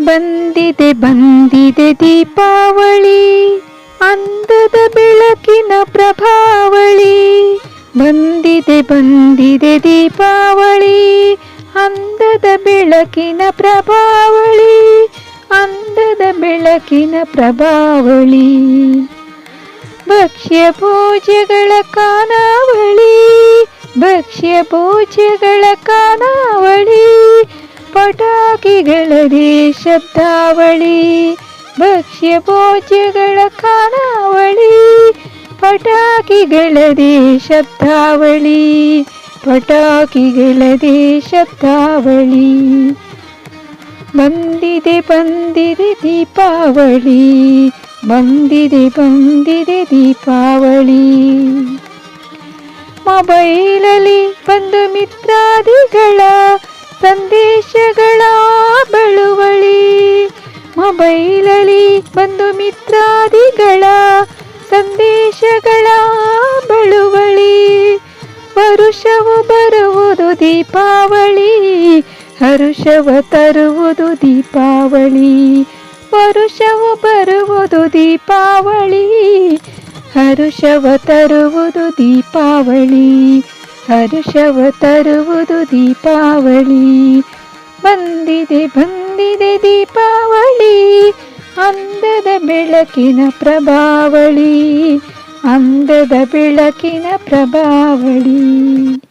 ಬಂದಿದೆ ಬಂದಿದೆ ದೀಪಾವಳಿ, ಅಂದದ ಬೆಳಕಿನ ಪ್ರಭಾವಳಿ. ಬಂದಿದೆ ಬಂದಿದೆ ದೀಪಾವಳಿ, ಅಂದದ ಬೆಳಕಿನ ಪ್ರಭಾವಳಿ, ಅಂದದ ಬೆಳಕಿನ ಪ್ರಭಾವಳಿ. ಭಕ್ಷ್ಯ ಭೋಜ್ಯಗಳ ಕಾನಾವಳಿ, ಭಕ್ಷ್ಯ ಪೂಜೆಗಳ ಕಾನಾವಳಿ. ಪಟಾಕಿಗಳದೇ ಶಬ್ದಾವಳಿ, ಭಕ್ಷ್ಯ ಭೋಜ್ಯಗಳ ಖಾನಾವಳಿ, ಪಟಾಕಿಗಳದೇ ಶಬ್ದಾವಳಿ ಪಟಾಕಿಗಳದೇ ಶಬ್ದಾವಳಿ. ಬಂದಿದೆ ಬಂದಿದೆ ದೀಪಾವಳಿ ಬಂದಿದೆ ಬಂದಿದೆ ದೀಪಾವಳಿ. ಮೊಬೈಲಲ್ಲಿ ಬಂದು ಮಿತ್ರಾದಿಗಳ ಸಂದೇಶಗಳ ಬಳುವಳಿ. ಮೊಬೈಲಲ್ಲಿ ಬಂಧು ಮಿತ್ರಾದಿಗಳ ಸಂದೇಶಗಳ ಬಳುವಳಿ. ವರುಷವು ಬರುವುದು ದೀಪಾವಳಿ, ಹರುಷವ ತರುವುದು ದೀಪಾವಳಿ. ವರುಷವು ಬರುವುದು ದೀಪಾವಳಿ, ಹರುಷವ ತರುವುದು ದೀಪಾವಳಿ. ಹರುಷವ ತರುವುದು ದೀಪಾವಳಿ. ಬಂದಿದೆ ಬಂದಿದೆ ದೀಪಾವಳಿ. ಅಂದದ ಬೆಳಕಿನ ಪ್ರಭಾವಳಿ. ಅಂದದ ಬೆಳಕಿನ ಪ್ರಭಾವಳಿ.